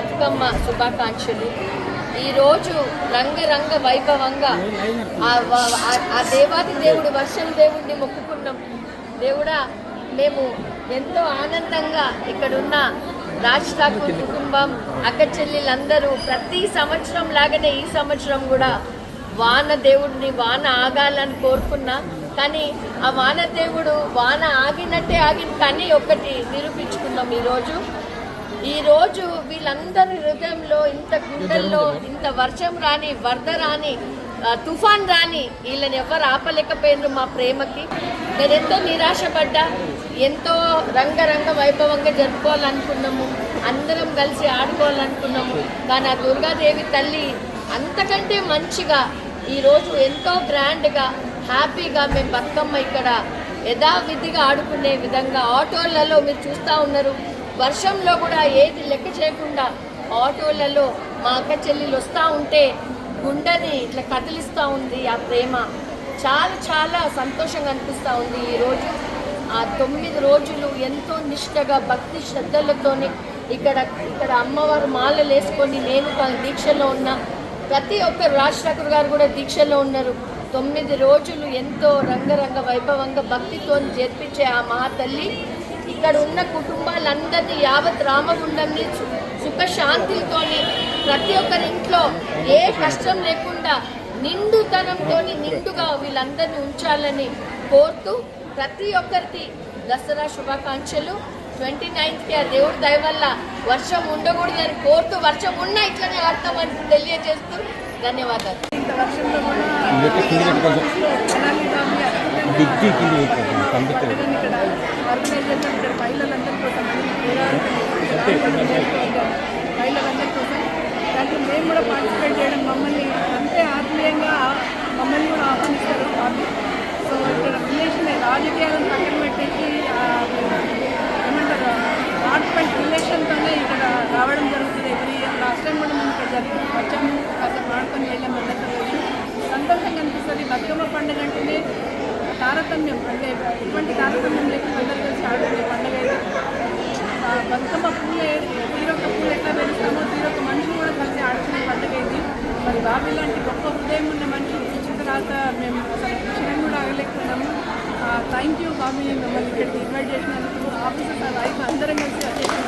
బతుకమ్మ శుభాకాంక్షలు. ఈరోజు రంగరంగ వైభవంగా ఆ ఆ- ఆ దేవాది దేవుడు వర్షం దేవుడిని మొక్కుకున్నాం. దేవుడా మేము ఎంతో ఆనందంగా ఇక్కడున్న రాజ్ ఠాకూర్ కుటుంబం అక్క చెల్లెలందరూ ప్రతి సంవత్సరం లాగానే ఈ సంవత్సరం కూడా వాన దేవుడిని వాన ఆగాలని కోరుకున్నా. కానీ ఆ వాన దేవుడు వాన ఆగినట్టే ఆగింది కానీ ఒకటి నిరూపించుకున్నాం ఈరోజు. ఈ రోజు వీళ్ళందరి హృదయంలో ఇంత గుండెల్లో ఇంత వర్షం రాని వరద రాని తుఫాన్ రాని వీళ్ళని ఎవరు ఆపలేకపోయినారు మా ప్రేమకి. నేను ఎంతో నిరాశపడ్డా ఎంతో రంగరంగ వైభవంగా జరుపుకోవాలనుకున్నాము అందరం కలిసి ఆడుకోవాలనుకున్నాము. కానీ ఆ దుర్గాదేవి తల్లి అంతకంటే మంచిగా ఈరోజు ఎంతో గ్రాండ్గా హ్యాపీగా మేము బతుకమ్మ ఇక్కడ యథావిధిగా ఆడుకునే విధంగా ఆటోలలో మీరు చూస్తూ ఉన్నారు. వర్షంలో కూడా ఏది లెక్క చేయకుండా ఆటోలలో మా అక్క చెల్లెలు వస్తూ ఉంటే గుండెని ఇట్లా కదిలిస్తూ ఉంది ఆ ప్రేమ. చాలా చాలా సంతోషంగా అనిపిస్తూ ఉంది ఈరోజు ఆ తొమ్మిది రోజులు ఎంతో నిష్టగా భక్తి శ్రద్ధలతోని ఇక్కడ ఇక్కడ అమ్మవారు మాలలు వేసుకొని నేను తన దీక్షలో ఉన్న. ప్రతి ఒక్కరు రాజశేఖర్ గారు కూడా దీక్షలో ఉన్నారు. తొమ్మిది రోజులు ఎంతో రంగరంగ వైభవంగా భక్తితో జరిపించే ఆ మా తల్లి ఇక్కడ ఉన్న కుటుంబాలందరినీ యావత్ రామగుండంని సుఖశాంతితో సుఖశాంతితోని ప్రతి ఒక్కరి ఇంట్లో ఏ కష్టం లేకుండా నిండుతనంతో నిండుగా వీళ్ళందరినీ ఉంచాలని కోరుతూ ప్రతి ఒక్కరికి దసరా శుభాకాంక్షలు. ట్వంటీ నైన్త్కి ఆ దేవుడి దయ వల్ల వర్షం ఉండకూడదని కోరుతూ వర్షం ఉన్నా ఇట్లనే ఆడతామని తెలియజేస్తూ ధన్యవాదాలు. ఇంత కింద ఇక్కడ దాంట్లో మేము కూడా పార్టిసిపేట్ చేయడం మమ్మల్ని అంతే ఆత్మీయంగా మమ్మల్ని కూడా ఆహ్వానిస్తారు సో ఇక్కడ రిలేషన్ రాజకీయాలను పక్కన పెట్టేసి ఏమంటారు హార్ట్ఫెల్ట్ రిలేషన్తోనే ఇక్కడ రావడం జరుగుతుంది. ఎవ్రీ ఇయర్ లాస్ట్ టైం కూడా మేము ఇక్కడ జరిగి వచ్చాము. కాస్త వెళ్ళాము. అందరితో సంతోషంగా అనిపిస్తుంది. బతుకమ్మ పండుగ అంటేనే తారతమ్యం అంటే ఎటువంటి తారతమ్యం లేకుండా అందరు కలిసి ఆడుకునే పండుగ ఇది. బతుకమ్మ పూలే తీరొక్క పూలు ఎట్లా పెరుస్తామో తీరొక్క మనిషి కూడా కలిసి ఆడుకునే పండుగ ఇది. మరి బాబు లాంటి గొప్ప హృదయం ఉన్న మనిషి ఇచ్చిన తర్వాత మేము అసలు క్షణం కూడా ఆగలేకున్నాము థ్యాంక్ యూ బాబు మిమ్మల్ని ఇక్కడికి ఇన్వైట్ చేసినందుకు. ఆఫీసర్ వైఫ్ అందరం కలిసి వచ్చేసి